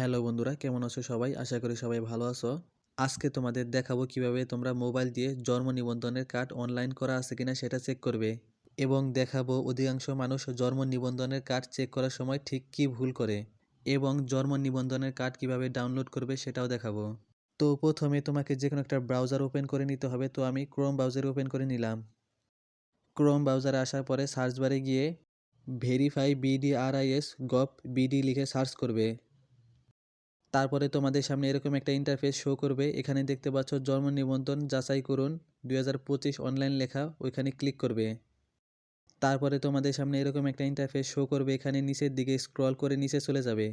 Hello বন্ধুরা, কেমন আছো সবাই? আশা করি সবাই ভালো আছো। আজকে তোমাদের দেখাবো কীভাবে তোমরা মোবাইল দিয়ে জন্ম নিবন্ধনের কার্ড অনলাইন করা আছে কিনা সেটা চেক করবে এবং দেখাবো অধিকাংশ মানুষ জন্ম নিবন্ধনের কার্ড চেক করার সময় ঠিক কী ভুল করে এবং জন্ম নিবন্ধনের কার্ড কীভাবে ডাউনলোড করবে সেটাও দেখাবো। তো প্রথমে তোমাকে যে কোনো একটা ব্রাউজার ওপেন করে নিতে হবে, তো আমি ক্রোম ব্রাউজার ওপেন করে নিলাম। ক্রোম ব্রাউজারে আসার পরে সার্চ বারে গিয়ে ভেরিফাই বিডিআরআইএস গভ বিডি লিখে সার্চ করবে। তারপরে তোমাদের সামনে এরকম একটা ইন্টারফেস শো করবে। এখানে দেখতে পাচ্ছ জন্ম নিবন্ধন যাচাই করুন। দু হাজার পঁচিশ অনলাইন লেখা, ওইখানে ক্লিক করবে। তারপরে তোমাদের সামনে এরকম একটা ইন্টারফেস শো করবে। এখানে নিচের দিকে স্ক্রল করে নিচে চলে যাবে।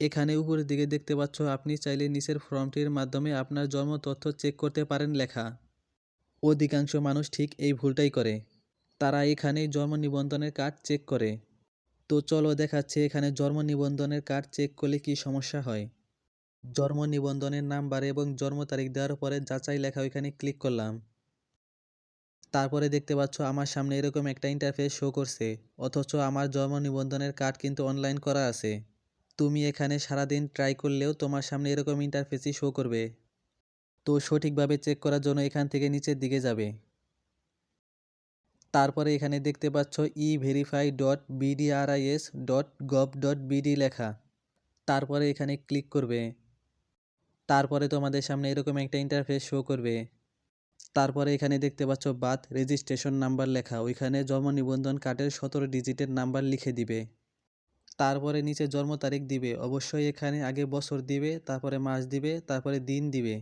এখানে উপরের দিকে দেখতে পাচ্ছ, আপনি চাইলে নিচের ফর্মটির মাধ্যমে আপনার জন্ম তথ্য চেক করতে পারেন লেখা। অধিকাংশ মানুষ ঠিক এই ভুলটাই করে। তারা এখানে জন্ম নিবন্ধনের কাজ চেক করে। তো চলো দেখাচ্ছে এখানে জন্ম নিবন্ধনের কার্ড চেক করলে কি সমস্যা হয়। জন্ম নিবন্ধনের নাম্বার এবং জন্ম তারিখ দেওয়ার পরে যাচাই লেখা ওইখানে ক্লিক করলাম। তারপরে দেখতে পাচ্ছ আমার সামনে এরকম একটা ইন্টারফেস শো করছে, অথচ আমার জন্ম নিবন্ধনের কার্ড কিন্তু অনলাইন করা আছে। তুমি এখানে সারাদিন ট্রাই করলেও তোমার সামনে এরকম ইন্টারফেসই শো করবে। তো সঠিকভাবে চেক করার জন্য এখান থেকে নিচের দিকে যাবে। তারপরে এখানে দেখতে পাচ্ছ e verify dot BDRIS dot gov dot BD লেখা। তারপরে এখানে ক্লিক করবে। তারপরে তোমাদের সামনে এরকম একটা ইন্টারফেস শো করবে। তারপরে এখানে দেখতে পাচ্ছ বাথ রেজিস্ট্রেশন নাম্বার লেখা। ওইখানে জন্ম নিবন্ধন কার্ডের সতেরো ডিজিটের নাম্বার লিখে দিবে। তারপরে নিচে জন্ম তারিখ দিবে। অবশ্যই এখানে আগে বছর দিবে, তারপরে মাস দিবে, তারপরে দিন দিবে।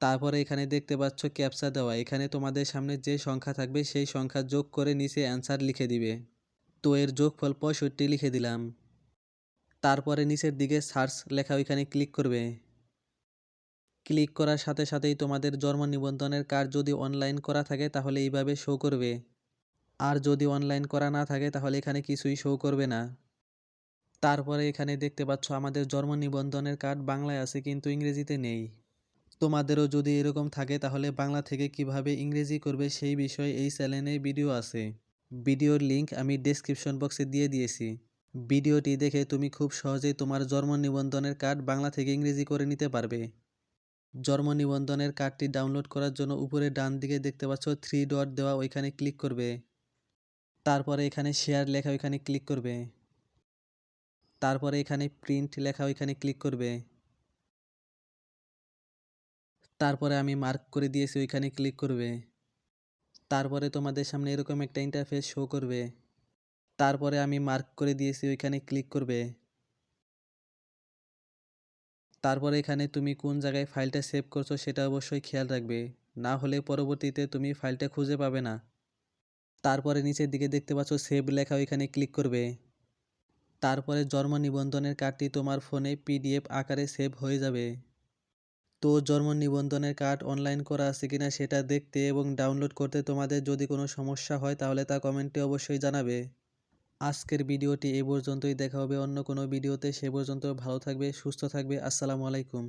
তারপরে এখানে দেখতে পাচ্ছ ক্যাপচা দেওয়া। এখানে তোমাদের সামনে যে সংখ্যা থাকবে, সেই সংখ্যা যোগ করে নিচে অ্যান্সার লিখে দিবে। তো এর যোগফল পঁয়ষট্টি লিখে দিলাম। তারপরে নিচের দিকে সার্চ লেখা ওইখানে ক্লিক করবে। ক্লিক করার সাথে সাথেই তোমাদের জন্ম নিবন্ধনের কার্ড যদি অনলাইন করা থাকে, তাহলে এইভাবে শো করবে। আর যদি অনলাইন করা না থাকে, তাহলে এখানে কিছুই শো করবে না। তারপরে এখানে দেখতে পাচ্ছ আমাদের জন্ম নিবন্ধনের কার্ড বাংলায় আছে, কিন্তু ইংরেজিতে নেই। তোমাদেরও যদি এরকম থাকে, তাহলে বাংলা থেকে কীভাবে ইংরেজি করবে সেই বিষয়ে এই চ্যানেলে ভিডিও আছে। ভিডিওর লিংক আমি ডেসক্রিপশন বক্সে দিয়ে দিয়েছি। ভিডিওটি দেখে তুমি খুব সহজেই তোমার জন্ম নিবন্ধনের কার্ড বাংলা থেকে ইংরেজি করে নিতে পারবে। জন্ম নিবন্ধনের কার্ডটি ডাউনলোড করার জন্য উপরে ডান দিকে দেখতে পাচ্ছ থ্রি ডট দেওয়া ওইখানে ক্লিক করবে। তারপরে এখানে শেয়ার লেখা ওইখানে ক্লিক করবে। তারপরে এখানে প্রিন্ট লেখা ওইখানে ক্লিক করবে। তারপরে আমি মার্ক করে দিয়েছি, ওইখানে ক্লিক করবে। তারপরে তোমাদের সামনে এরকম একটা ইন্টারফেস শো করবে। তারপরে আমি মার্ক করে দিয়েছি, ওইখানে ক্লিক করবে। তারপরে এখানে তুমি কোন জায়গায় ফাইলটা সেভ করছ, সেটা অবশ্যই খেয়াল রাখবে। না হলে পরবর্তীতে তুমি ফাইলটা খুঁজে পাবে না। তারপরে নিচের দিকে দেখতে পাচ্ছ সেভ লেখা, ওইখানে ক্লিক করবে। তারপরে জন্ম নিবন্ধনের কার্ডটি তোমার ফোনে পিডিএফ আকারে সেভ হয়ে যাবে। তো জন্ম নিবন্ধনের কার্ড অনলাইন করা আছে কিনা সেটা দেখতে এবং ডাউনলোড করতে তোমাদের যদি কোনো সমস্যা হয় তাহলে তা কমেন্টে অবশ্যই জানাবে। আজকের ভিডিওটি এ পর্যন্তই। দেখা হবে অন্য কোনো ভিডিওতে। সে পর্যন্ত ভালো থাকবে, সুস্থ থাকবে। আসসালামু আলাইকুম।